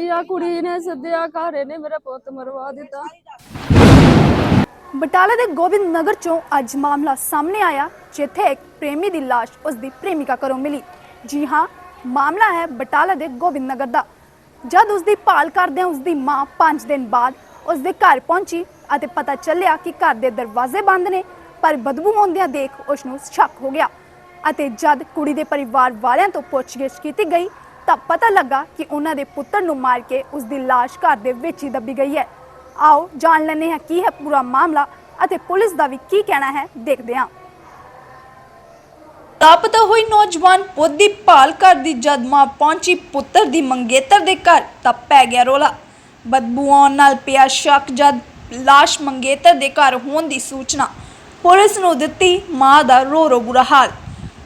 ਜੀ ਆ ਕੁੜੀ ਨੇ ਸੱਦਿਆ ਘਰੇ ਨੇ ਮੇਰਾ ਪੁੱਤ ਮਰਵਾ ਦਿੱਤਾ। ਬਟਾਲਾ ਦੇ ਗੋਬਿੰਦ ਨਗਰ ਚੋਂ ਅੱਜ ਮਾਮਲਾ ਸਾਹਮਣੇ ਆਇਆ, ਜਿੱਥੇ ਇੱਕ ਪ੍ਰੇਮੀ ਦੀ ਲਾਸ਼ ਉਸ ਦੀ ਪ੍ਰੇਮਿਕਾ ਘਰੋਂ ਮਿਲੀ। ਜੀ ਹਾਂ, ਮਾਮਲਾ ਹੈ ਬਟਾਲਾ ਦੇ ਗੋਬਿੰਦ ਨਗਰ ਦਾ। ਜਦ ਉਸ ਦੀ ਭਾਲ ਕਰਦਿਆਂ ਉਸ ਦੀ ਮਾਂ 5 ਦਿਨ ਬਾਅਦ ਉਸ ਦੇ ਘਰ ਪਹੁੰਚੀ ਅਤੇ ਪਤਾ ਚੱਲਿਆ ਕਿ ਘਰ ਦੇ ਦਰਵਾਜ਼ੇ ਬੰਦ ਨੇ, ਪਰ ਬਦਬੂ ਆਉਂਦਿਆਂ ਦੇਖ ਉਸ ਨੂੰ ਸ਼ੱਕ ਹੋ ਗਿਆ। ਅਤੇ ਜਦ ਕੁੜੀ ਦੇ ਪਰਿਵਾਰ ਵਾਲਿਆਂ ਤੋਂ ਪੁੱਛਗਿੱਛ ਕੀਤੀ ਗਈ ਤਾਂ ਪਤਾ ਲੱਗਾ ਕਿ ਉਹਨਾਂ ਦੇ ਪੁੱਤਰ ਨੂੰ ਮਾਰ ਕੇ ਉਸ ਦੀ ਲਾਸ਼ ਘਰ ਦੇ ਵਿੱਚ ਹੀ ਦੱਬੀ ਗਈ ਹੈ। ਆਓ ਜਾਣ ਲੈਂਦੇ ਹਾਂ ਕੀ ਹੈ ਪੂਰਾ ਮਾਮਲਾ ਅਤੇ ਪੁਲਿਸ ਦਾ ਵੀ ਕੀ ਕਹਿਣਾ ਹੈ, ਦੇਖਦੇ ਹਾਂ। ਲਾਪਤਾ ਹੋਈ ਨੌਜਵਾਨ ਪੁੱਤ ਦੀ ਭਾਲ ਕਰਦੀ ਜਦ ਮਾਂ ਪਹੁੰਚੀ ਪੁੱਤਰ ਦੀ ਮੰਗੇਤਰ ਦੇ ਘਰ ਤਾਂ ਪੈ ਗਿਆ ਰੋਲਾ। ਬਦਬੂ ਆਉਣ ਨਾਲ ਪਿਆ ਸ਼ੱਕ ਜਦ ਲਾਸ਼ ਮੰਗੇਤਰ ਦੇ ਘਰ ਹੋਣ ਦੀ ਸੂਚਨਾ ਪੁਲਿਸ ਨੂੰ ਦਿੱਤੀ, ਮਾਂ ਦਾ ਰੋ ਰੋ ਬੁਰਾ ਹਾਲ।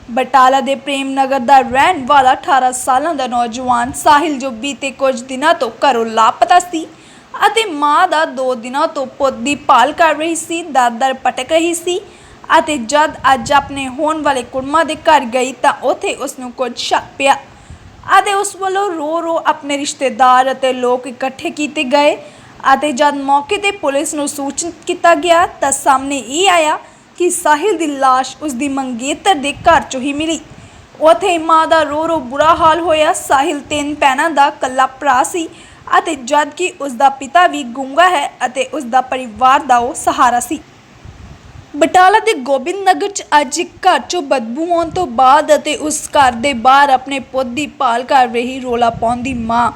ਬਟਾਲਾ ਦੇ ਪ੍ਰੇਮ ਨਗਰ ਦਾ ਰਹਿਣ ਵਾਲਾ 18 ਸਾਲਾਂ ਦਾ ਨੌਜਵਾਨ ਸਾਹਿਲ ਜੋ ਬੀਤੇ ਕੁਝ ਦਿਨਾਂ ਤੋਂ ਘਰੋਂ ਲਾਪਤਾ ਸੀ ਅਤੇ ਮਾਂ ਦਾ 2 ਦਿਨਾਂ ਤੋਂ ਪੁੱਤ ਦੀ ਭਾਲ ਕਰ ਰਹੀ ਸੀ ਦਰ-ਦਰ ਭਟਕ ਰਹੀ ਸੀ ਅਤੇ ਜਦ ਅੱਜ ਆਪਣੇ ਹੋਣ ਵਾਲੇ ਕੁੜਮਾ ਦੇ ਘਰ ਗਈ ਤਾਂ ਉੱਥੇ ਉਸ ਨੂੰ ਕੁਝ ਸ਼ੱਕ ਪਿਆ ਅਤੇ ਉਸ ਵੱਲੋਂ ਰੋ ਰੋ ਆਪਣੇ ਰਿਸ਼ਤੇਦਾਰ ਅਤੇ ਲੋਕ ਇਕੱਠੇ ਕੀਤੇ ਗਏ ਅਤੇ ਜਦ ਮੌਕੇ ਤੇ ਪੁਲਿਸ ਨੂੰ ਸੂਚਿਤ ਕੀਤਾ ਗਿਆ ਤਾਂ ਸਾਹਮਣੇ ਇਹ ਆਇਆ ਕਿ ਸਾਹਿਲ ਦੀ ਲਾਸ਼ ਉਸ ਦੀ ਮੰਗੇਤਰ ਦੇ ਘਰ ਚੋਂ ਹੀ ਮਿਲੀ। ਉਥੇ ਮਾਂ ਦਾ ਰੋ ਰੋ ਬੁਰਾ ਹਾਲ ਹੋਇਆ। ਸਾਹਿਲ ਤਿੰਨ ਭੈਣਾਂ ਦਾ ਕੱਲਾ ਭਰਾ ਸੀ ਅਤੇ ਜਦ ਕਿ ਉਸ ਦਾ ਪਿਤਾ ਵੀ ਗੁੰਗਾ ਹੈ ਅਤੇ ਉਸ ਦਾ ਪਰਿਵਾਰ ਦਾ ਉਹ ਸਹਾਰਾ ਸੀ। ਬਟਾਲਾ ਦੇ ਗੋਬਿੰਦ ਨਗਰ ਚ ਅੱਜ ਇੱਕ ਘਰ ਚੋਂ ਬਦਬੂ ਆਉਣ ਤੋਂ ਬਾਅਦ ਅਤੇ ਉਸ ਘਰ ਦੇ ਬਾਹਰ ਆਪਣੇ ਪੁੱਤ ਦੀ ਭਾਲ ਕਰ ਰਹੀ ਰੋਲਾ ਪਾਉਂਦੀ ਮਾਂ,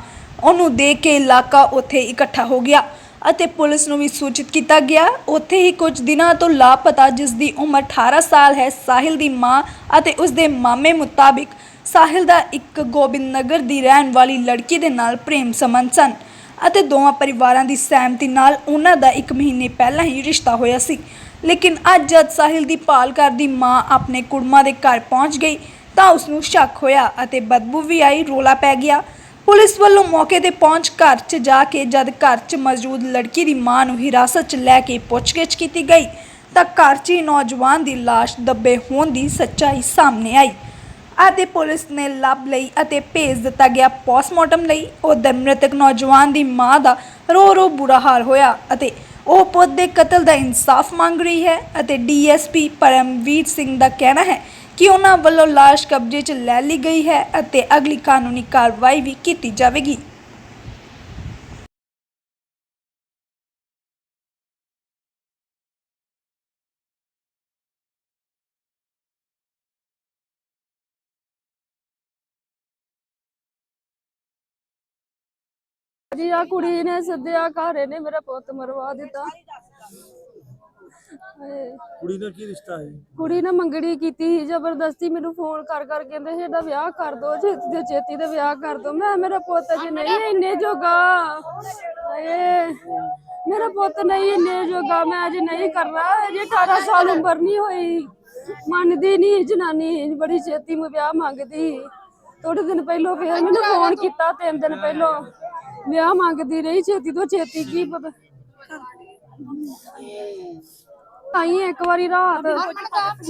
ਉਹਨੂੰ ਦੇਖ ਕੇ ਇਲਾਕਾ ਉੱਥੇ ਇਕੱਠਾ ਹੋ ਗਿਆ। ਅਤੇ ਪੁਲਿਸ ਨੂੰ ਵੀ ਸੂਚਿਤ ਕੀਤਾ ਗਿਆ। ਉੱਥੇ ਹੀ ਕੁਝ ਦਿਨਾਂ ਤੋਂ ਲਾਪਤਾ, ਜਿਸ ਦੀ ਉਮਰ 18 ਸਾਲ ਹੈ, ਸਾਹਿਲ ਦੀ ਮਾਂ ਅਤੇ ਉਸ ਦੇ ਮਾਮੇ ਮੁਤਾਬਿਕ ਸਾਹਿਲ ਦਾ ਇੱਕ ਗੋਬਿੰਦ ਨਗਰ ਦੀ ਰਹਿਣ ਵਾਲੀ ਲੜਕੀ ਦੇ ਨਾਲ ਪ੍ਰੇਮ ਸੰਬੰਧ ਸਨ ਅਤੇ ਦੋਵਾਂ ਪਰਿਵਾਰਾਂ ਦੀ ਸਹਿਮਤੀ ਨਾਲ ਉਹਨਾਂ ਦਾ ਇੱਕ ਮਹੀਨੇ ਪਹਿਲਾਂ ਹੀ ਰਿਸ਼ਤਾ ਹੋਇਆ ਸੀ। ਲੇਕਿਨ ਅੱਜ ਜਦ ਸਾਹਿਲ ਦੀ ਭਾਲ ਕਰਦੀ ਮਾਂ ਆਪਣੇ ਕੁੜਮਾ ਦੇ ਘਰ ਪਹੁੰਚ ਗਈ ਤਾਂ ਉਸ ਨੂੰ ਸ਼ੱਕ ਹੋਇਆ ਅਤੇ ਬਦਬੂ ਵੀ ਆਈ, ਰੋਲਾ ਪੈ ਗਿਆ। ਪੁਲਿਸ ਵੱਲੋਂ ਮੌਕੇ ਤੇ ਪਹੁੰਚ ਘਰ 'ਚ ਜਾ ਕੇ ਜਦ ਘਰ 'ਚ ਮੌਜੂਦ ਲੜਕੀ ਦੀ ਮਾਂ ਨੂੰ ਹਿਰਾਸਤ 'ਚ ਲੈ ਕੇ ਪੁੱਛਗਿੱਛ ਕੀਤੀ ਗਈ, ਤਾਂ ਘਰ 'ਚ ਹੀ ਨੌਜਵਾਨ ਦੀ ਲਾਸ਼ ਦੱਬੇ ਹੋਣ ਦੀ ਸੱਚਾਈ ਸਾਹਮਣੇ ਆਈ ਅਤੇ ਪੁਲਿਸ ਨੇ ਲੱਭ ਲਈ ਅਤੇ ਭੇਜ ਦਿੱਤਾ ਗਿਆ ਪੋਸਟਮਾਰਟਮ ਲਈ। ਉਧਰ ਮ੍ਰਿਤਕ ਨੌਜਵਾਨ ਦੀ ਮਾਂ ਦਾ ਰੋ ਰੋ ਬੁਰਾ ਹਾਲ ਹੋਇਆ ਅਤੇ ਉਹ ਪੁੱਤ ਦੇ ਕਤਲ ਦਾ ਇਨਸਾਫ ਮੰਗ ਰਹੀ ਹੈ ਅਤੇ ਡੀਐਸਪੀ ਪਰਮਵੀਰ ਸਿੰਘ ਦਾ ਕਹਿਣਾ ਹੈ ਕਿ ਉਹਨਾਂ ਵੱਲੋਂ ਲਾਸ਼ ਕਬਜ਼ੇ 'ਚ ਲੈ ਲਈ ਗਈ ਹੈ ਅਤੇ ਅਗਲੀ ਕਾਨੂੰਨੀ ਕਾਰਵਾਈ ਵੀ ਕੀਤੀ ਜਾਵੇਗੀ। ਜੀ ਆ ਕੁੜੀ ਨੇ ਸੱਦਿਆ ਘਰੇ ਨੇ ਮੇਰਾ ਪੁੱਤ ਮਰਵਾ ਦਿੱਤਾ। ਹਾਏ। ਕੁੜੀ ਨਾਲ ਕੀ ਰਿਸ਼ਤਾ ਹੈ? ਕੁੜੀ ਨੇ ਮੰਗਣੀ ਕੀਤੀ ਸੀ ਜ਼ਬਰਦਸਤੀ ਮੈਨੂੰ ਫੋਨ ਕਰ ਕਰ ਕਹਿੰਦੇ ਸੀ ਇਹਦਾ ਵਿਆਹ ਕਰ ਦੋ ਛੇਤੀ ਤੋਂ ਛੇਤੀ ਤੇ ਵਿਆਹ ਕਰ ਦੋ। ਮੈਂ ਮੇਰਾ ਪੁੱਤ ਅਜੇ ਨਹੀਂ ਇੰਨੇ ਜੋਗਾ। ਹਾਏ ਮੇਰਾ ਪੁੱਤ ਨਹੀਂ ਇੰਨੇ ਜੋਗਾ ਮੈਂ ਅਜੇ ਨਹੀਂ ਕਰਨਾ। ਅਜੇ 18 ਸਾਲ ਉਮਰ ਨਹੀਂ ਹੋਈ। ਮੰਨਦੀ ਨਹੀਂ ਜਨਾਨੀ ਬੜੀ ਛੇਤੀ ਮੈਂ ਵਿਆਹ ਮੰਗਦੀ ਥੋੜੇ ਦਿਨ ਪਹਿਲਾਂ ਫੇਰ ਮੈਨੂੰ ਫੋਨ ਕੀਤਾ ਤਿੰਨ ਦਿਨ ਪਹਿਲਾਂ। ਵਿਆਹ ਮੰਗਦੀ ਰਹੀ ਛੇਤੀ ਤੋਂ ਛੇਤੀ ਕੀ ਪਤਾ। ਆਈ ਇੱਕ ਵਾਰੀ ਰਾਤ।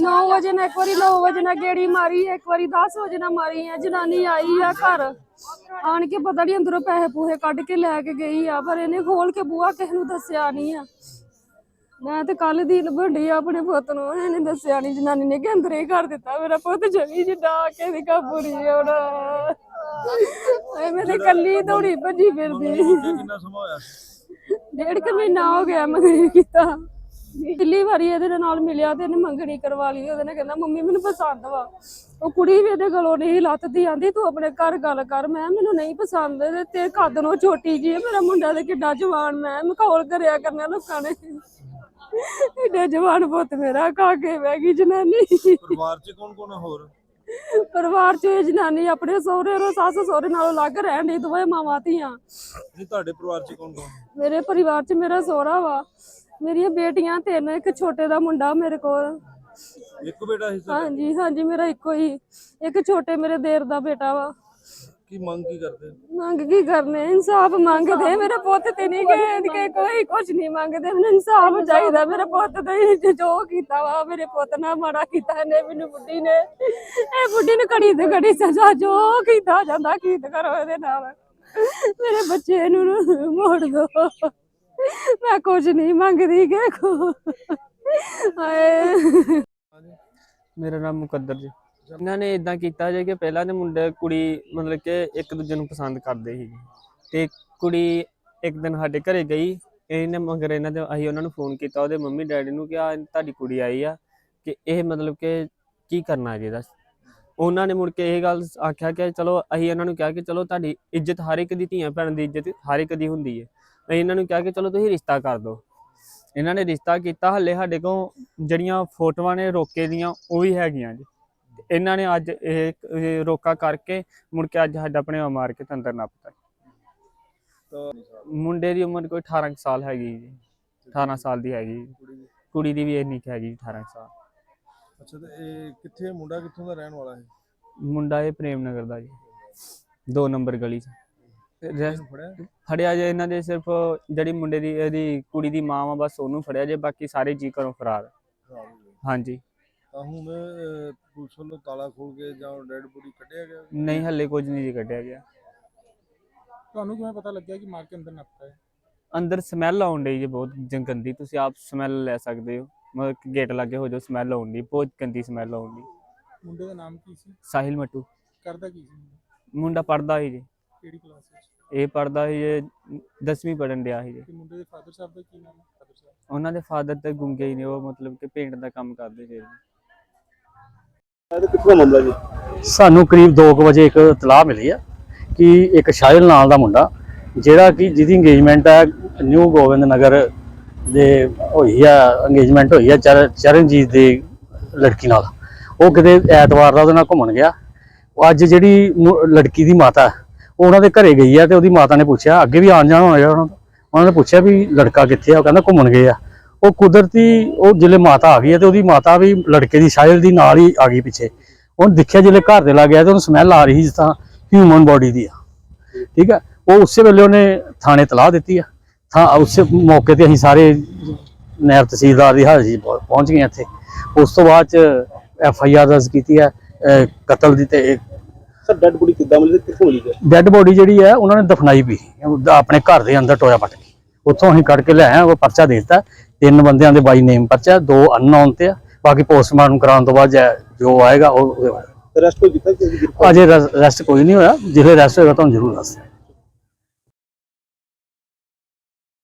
9 ਵਜੇ ਨਾ ਇੱਕ ਵਾਰੀ 9 ਵਜੇ ਨਾ ਗੇੜੀ ਮਾਰੀ ਇੱਕ ਵਾਰੀ 10 ਵਜੇ ਨਾ ਮਾਰੀ ਆ। ਜਨਾਨੀ ਆਈ ਆ ਘਰ। ਆਣ ਕੇ ਪਤਾ ਨਹੀਂ ਅੰਦਰੋਂ ਪੈਸੇ ਪੂਹੇ ਕੱਢ ਕੇ ਲੈ ਕੇ ਗਈ ਆ ਪਰ ਇਹਨੇ ਖੋਲ ਕੇ ਬੂਹਾ ਕਿਸੇ ਨੂੰ ਦੱਸਿਆ ਨਹੀਂ ਆ। ਮੈਂ ਤੇ ਕੱਲ ਦੀ ਲੱਭਣੀ ਆਪਣੇ ਪੁੱਤ ਨੂੰ ਇਹਨੇ ਦੱਸਿਆ ਨਹੀਂ ਜਨਾਨੀ ਨੇ ਕਿ ਅੰਦਰ ਹੀ ਕਰ ਦਿੱਤਾ ਮੇਰਾ ਪੁੱਤ ਜਮੀ ਜਿੱਡਾ ਆ ਕੇ ਦੀ ਕਾਬੂਰੀ ਹੁਣ। ਐ ਮੇਰੇ ਕੱਲੀ ਦੌੜੀ ਭੱਜੀ ਫਿਰਦੀ। ਕਿੰਨਾ ਸਮਾਂ ਹੋਇਆ ਡੇਢ ਕੁ ਮਹੀਨਾ ਹੋ ਗਿਆ ਮੰਗਣੀ ਕੀਤਾ। ਪਿਛਲੀ ਵਾਰੀ ਇਹਦੇ ਨਾਲ ਮਿਲਿਆ ਤੇ ਇਹਨੇ ਮੰਗਣੀ ਕਰਵਾ ਲਈ ਉਹਦੇ ਨੇ ਕਹਿੰਦਾ ਮੰਮੀ ਮੈਨੂੰ ਪਸੰਦ ਵਾ। ਉਹ ਕੁੜੀ ਵੀ ਇਹਦੇ ਗਲੋਂ ਨਹੀਂ ਲੱਥਦੀ ਆਂਦੀ ਤੂੰ ਆਪਣੇ ਘਰ ਗੱਲ ਕਰ। ਮੈਂ ਮੈਨੂੰ ਨਹੀਂ ਪਸੰਦ ਤੇ ਤੇ ਕੱਦ ਨੂੰ ਛੋਟੀ ਜੀ ਹੈ ਮੇਰਾ ਮੁੰਡਾ ਤੇ ਕਿੱਡਾ ਜਵਾਨ ਮੈਂ ਮਖੌਲ ਕਰਿਆ ਕਰਨਾ ਲੋਕਾਂ ਨੇ। ਏਡਾ ਜਵਾਨ ਪੁੱਤ ਮੇਰਾ ਖਾ ਕੇ ਬਹਿ ਗਈ ਜਨਾਨੀ। ਪਰਿਵਾਰ 'ਚ ਕੌਣ ਕੌਣ ਹੋਰ? ਪਰਿਵਾਰ ਚ ਇਹ ਜਨਾਨੀ ਆਪਣੇ ਸਹੁਰੇ ਰੋ ਸੱਸ ਸਹੁਰੇ ਨਾਲੋਂ ਅਲੱਗ ਰਹਿਣ ਦੀ ਦੋਵੇਂ ਮਾਵਾਂ ਧੀਆਂ। ਨਹੀਂ ਤੁਹਾਡੇ ਪਰਿਵਾਰ 'ਚ ਕੌਣ ਕੌਣ? ਮੇਰੇ ਪਰਿਵਾਰ 'ਚ ਮੇਰਾ ਸਹੁਰਾ ਵਾ। ਮੇਰੀਆਂ ਬੇਟੀਆਂ ਤਿੰਨ ਇੱਕ ਛੋਟੇ ਦਾ ਮੁੰਡਾ ਮੇਰੇ ਕੋਲ। ਇੱਕ ਬੇਟਾ ਸੀ ਸਰ ਹਾਂਜੀ ਹਾਂਜੀ ਮੇਰਾ ਇੱਕੋ ਹੀ। ਇੱਕ ਛੋਟੇ ਮੇਰੇ ਦੇਰ ਦਾ ਬੇਟਾ ਵਾ। ਕੀ ਮੰਗ ਕੀ ਕਰਦੇ? ਮੰਗ ਕੀ ਕਰਨੇ? ਇਨਸਾਫ ਮੰਗਦੇ ਮੇਰੇ ਪੁੱਤ ਤੇ ਨਹੀਂ ਗਏ ਕਿ ਕੋਈ ਕੁਝ ਨਹੀਂ ਮੰਗਦੇ। ਮੈਨੂੰ ਇਨਸਾਫ ਚਾਹੀਦਾ ਮੇਰੇ ਪੁੱਤ ਤੇ ਜੋ ਕੀਤਾ ਵਾ ਮੇਰੇ ਪੁੱਤ ਨਾਲ ਮਾੜਾ ਕੀਤਾ ਨੇ ਮੈਨੂੰ ਬੁੱਢੀ ਨੇ। ਇਹ ਬੁੱਢੀ ਨੂੰ ਘੜੀ ਤੇ ਘੜੀ ਸਜ਼ਾ ਜੋ ਕੀਤਾ ਜਾਂਦਾ ਕੀ ਕਰੋ ਇਹਦੇ ਨਾਲ। ਮੇਰੇ ਬੱਚੇ ਨਾ ਮੋੜ ਦੋ। ਮੈਂ ਕੁਝ ਨਹੀਂ ਮੰਗਦੀ ਕਿ ਕੋ। ਹਾਏ। ਮੇਰਾ ਨਾਮ ਮੁਕੱਦਰ ਜੀ। ਇਹਨਾਂ ਨੇ ਇਦਾਂ ਕੀਤਾ ਜੇ ਕਿ ਪਹਿਲਾਂ ਦੇ ਮੁੰਡੇ ਕੁੜੀ ਮਤਲਬ ਕਿ ਇੱਕ ਦੂਜੇ ਨੂੰ ਪਸੰਦ ਕਰਦੇ ਸੀ। ਤੇ ਕੁੜੀ ਇੱਕ ਦਿਨ ਸਾਡੇ ਘਰੇ ਗਈ, ਇਹਨੇ ਮਗਰ ਇਹਨਾਂ ਦੇ ਅਸੀਂ ਉਹਨਾਂ ਨੂੰ ਫੋਨ ਕੀਤਾ, ਉਹਦੇ ਮੰਮੀ ਡੈਡੀ ਨੂੰ ਕਿ ਆ ਤੁਹਾਡੀ ਕੁੜੀ ਆਈ ਆ, ਕਿ ਇਹ ਮਤਲਬ ਕਿ ਕੀ ਕਰਨਾ ਜੀ ਇਹਦਾ ਉਹਨਾਂ ਨੇ ਮੁੜ ਕੇ ਇਹ ਗੱਲ ਆਖਿਆ ਕਿ ਚਲੋ ਅਸੀਂ ਇਹਨਾਂ ਨੂੰ ਕਿਹਾ ਕਿ ਚਲੋ ਤੁਹਾਡੀ ਇੱਜ਼ਤ ਹਰ ਇੱਕ ਦੀ ਧੀਆਂ ਭੈਣ ਦੀ ਇੱਜ਼ਤ ਹਰ ਇੱਕ ਦੀ ਹੁੰਦੀ ਹੈ ਇਹਨਾਂ ਨੂੰ ਕਿਹਾ ਕਿ ਚਲੋ ਤੁਸੀਂ ਰਿਸ਼ਤਾ ਕਰ ਦਿਓ। ਇਹਨਾਂ ਨੇ ਰਿਸ਼ਤਾ ਕੀਤਾ ਹੱਲੇ ਸਾਡੇ ਕੋਲ ਜਿਹੜੀਆਂ ਫੋਟੋਆਂ ਨੇ ਰੋਕੇ ਦੀਆਂ ਉਹ ਵੀ ਹੈਗੀਆਂ ਜੀ। ਇਹਨਾਂ ਨੇ ਅੱਜ ਇਹ ਰੋਕਾ ਕਰਕੇ ਮੁੜ ਕੇ ਅੱਜ ਸਾਡਾ ਆਪਣੇ ਮਾਰ ਕੇ ਤੰਦਰ ਨੱਪਤਾ। ਮੁੰਡੇ ਦੀ ਉਮਰ ਕੋਈ 18 ਕੁ ਸਾਲ ਹੈਗੀ ਜੀ। 18 ਸਾਲ ਦੀ ਹੈਗੀ। ਕੁੜੀ ਦੀ ਵੀ ਇੰਨੀ ਕੁ ਹੈਗੀ 18 ਕੁ ਸਾਲ। ਅੱਛਾ ਤੇ ਇਹ ਕਿੱਥੇ ਮੁੰਡਾ ਕਿੱਥੋਂ ਦਾ ਰਹਿਣ ਵਾਲਾ ਹੈ? ਮੁੰਡਾ ਇਹ ਪ੍ਰੇਮ ਨਗਰ ਦਾ ਜੀ। ਦੋ ਨੰਬਰ ਗਲੀ 'ਚ। ਰੈਸ- ਫੜਿਆ? ਜੇ ਇਹਨਾਂ ਦੇ ਸਿਰਫ ਜਿਹੜੀ ਮੁੰਡੇ ਦੀ ਇਹਦੀ ਕੁੜੀ ਦੀ ਮਾਂ ਵਾ ਬਸ ਉਹਨੂੰ ਫੜਿਆ ਜੇ ਬਾਕੀ ਸਾਰੇ ਜੀ ਘਰੋਂ ਫਰਾਰ। ਖਰਾਬ ਹੋ ਗਿਆ ਹਾਂਜੀ। ਤਾਂ ਹੁਣ ਅਹ, ਪੁਲਿਸ ਵੱਲੋਂ ਤਾਲਾ ਖੋਲ ਕੇ ਜਾਂ ਡੈਡ ਬੋਡੀ ਕੱਢਿਆ ਗਿਆ? ਨਹੀਂ ਹੱਲੇ ਕੁਝ ਨਹੀਂ ਜੀ ਕੱਢਿਆ ਗਿਆ। ਤੁਹਾਨੂੰ ਕਿਵੇਂ ਪਤਾ ਲੱਗਿਆ ਕਿ ਮਾਰ ਕੇ ਅੰਦਰ ਨੱਪਤਾ ਹੈ? ਅੰਦਰ ਸਮੈਲ ਆਉਣ ਡਈ ਜੀ ਬਹੁਤ ਜ- ਗੰਦੀ। ਤੁਸੀਂ ਆਪ ਸਮੈਲ ਲੈ ਸਕਦੇ ਹੋ। ਮਤਲਬ ਕਿ ਗੇਟ ਲੱਗੇ ਹੋ ਜੋ ਸਮੈਲ ਆਉਣ ਡਈ ਬਹੁਤ ਗੰਦੀ ਸਮੈਲ ਆਉਣ ਡਈ। ਮੁੰਡੇ ਦਾ ਨਾਮ ਕੀ ਸੀ? ਸਾਹਿਲ ਮਟੂ। ਕਰਦਾ ਕੀ ਸੀ ਮੁੰਡਾ? ਮੁੰਡਾ ਪੜਦਾ ਸੀ ਜੀ। ਕਿਹੜੀ ਕਲਾਸ ਵਿੱਚ? ਇਹ ਪੜਦਾ ਸੀ ਜੀ 10ਵੀਂ ਪੜਨ ਡਿਆ ਸੀ। ਜੀ ਤੇ ਮੁੰਡੇ ਦੇ ਫਾਦਰ ਸਾਹਿਬ ਦਾ ਕੀ ਨਾਮ ਹੈ? ਫਾਦਰ ਸਾਹਿਬ। ਉਹਨਾਂ ਦੇ ਫਾਦਰ ਤੇ ਗੁੰਗੇ ਹੀ ਨੇ ਉਹ ਮਤਲਬ ਕਿ ਪੇਂਟ ਦਾ ਕੰਮ ਕਰਦੇ ਸੀ। ਜੀ? ਸਾਨੂੰ ਕਰੀਬ 2 ਵਜੇ ਇੱਕ ਇਤਲਾਹ ਮਿਲੀ ਆ ਕਿ ਇੱਕ ਸ਼ਾਇਲ ਨਾਲ ਦਾ ਮੁੰਡਾ ਜਿਹੜਾ ਕਿ ਜਿਹਦੀ ਇੰਗੇਜਮੈਂਟ ਹੈ ਨਿਊ ਗੋਬਿੰਦ ਨਗਰ ਦੇ ਹੋਈ ਆ ਇੰਗੇਜਮੈਂਟ ਹੋਈ ਆ ਚਰ- ਚਰਨਜੀਤ ਦੀ ਲੜਕੀ ਨਾਲ। ਉਹ ਕਿਤੇ ਐਤਵਾਰ ਦਾ ਉਹਦੇ ਨਾਲ ਘੁੰਮਣ ਗਿਆ। ਉਹ ਅੱਜ ਜਿਹੜੀ ਲੜਕੀ ਦੀ ਮਾਤਾ ਉਹਨਾਂ ਦੇ ਘਰੇ ਗਈ ਆ ਤੇ ਉਹਦੀ ਮਾਤਾ ਨੇ ਪੁੱਛਿਆ, ਅੱਗੇ ਵੀ ਆਣ ਜਾਣ ਹੋਣਾ ਉਹਨਾਂ ਦਾ? ਉਹਨਾਂ ਨੇ ਪੁੱਛਿਆ ਵੀ ਲੜਕਾ ਕਿੱਥੇ ਆ? ਉਹ ਕਹਿੰਦਾ ਘੁੰਮਣ ਗਏ ਆ। ਉਹ ਕੁਦਰਤੀ, ਉਹ ਜਿਹੜੇ ਮਾਤਾ ਆ ਗਈ ਆ ਤੇ ਉਹਦੀ ਮਾਤਾ ਵੀ ਲੜਕੇ ਦੀ ਸ਼ਾਇਲ ਦੀ ਨਾਲ ਹੀ ਆ ਗਈ ਪਿੱਛੇ। ਉਹਨੇ ਦੇਖਿਆ ਜਿਹੜੇ ਘਰ ਦੇ ਲੱਗ ਗਿਆ ਤੇ ਉਹਨੂੰ ਸਮੈਲ ਆ ਰਹੀ ਸੀ ਜਿਸ ਤਰ੍ਹਾਂ ਹਿਊਮਨ ਬੋਡੀ ਦੀ ਆ। ਠੀਕ ਆ? ਉਹ ਉਸੇ ਵੇਲੇ ਉਹਨੇ ਥਾਣੇ ਤਲਾਹ ਦਿੱਤੀ ਆ। ਥਾਂ, ਉਸੇ ਮੌਕੇ ਤੇ ਅਸੀਂ ਸਾਰੇ ਨਹਿਰ ਤਹਿਸੀਲਦਾਰ ਦੀ ਹਾਜ਼ਰੀ ਪਹੁੰਚ ਗਏ ਇੱਥੇ। ਉਸ ਤੋਂ ਬਾਅਦ ਚ ਐਫ ਆਈ ਆਰ ਦਰਜ ਕੀਤੀ ਹੈ ਕਤਲ ਦੀ ਤੇ ਸਰ ਡੈਡ ਬੋਡੀ ਕਿੱਦਾਂ ਮਿਲੀ ਤੇ ਕਿੱਥੋਂ ਮਿਲੀ ਹੈ ਡੈੱਡ ਬੋਡੀ ਜਿਹੜੀ ਹੈ ਉਹਨਾਂ ਨੇ ਦਫਨਾਈ ਵੀ ਉਹਦਾ ਆਪਣੇ ਘਰ ਦੇ ਅੰਦਰ ਟੋਇਆ ਪੱਟ ਕੇ। ਉੱਥੋਂ ਅਸੀਂ ਕੱਢ ਕੇ ਲੈ ਆਏ ਉਹ ਪਰਚਾ ਦੇ ਦਿੱਤਾ। ਤਿੰਨ ਬੰਦਿਆਂ ਦੇ ਬਾਈ ਨੇਮ ਪਰਚਾ ਦੋ ਅਨਨੋਨ ਤੇ ਆ। ਬਾਕੀ ਪੋਸਟਮਾਰਟਮ ਕਰਾਉਣ ਤੋਂ ਬਾਅਦ ਜੈ- ਆਏਗਾ ਉਹ। ਰੈਸਟ ਕੋਈ ਕੀਤਾ ਕਿ ਅਜੇ ਰੈਸਟ ਕੋਈ ਨਹੀਂ ਹੋਇਆ। ਜਿਹੜੇ ਰੈਸਟ ਹੋਏਗਾ ਤੁਹਾਨੂੰ ਜ਼ਰੂਰ ਦੱਸ।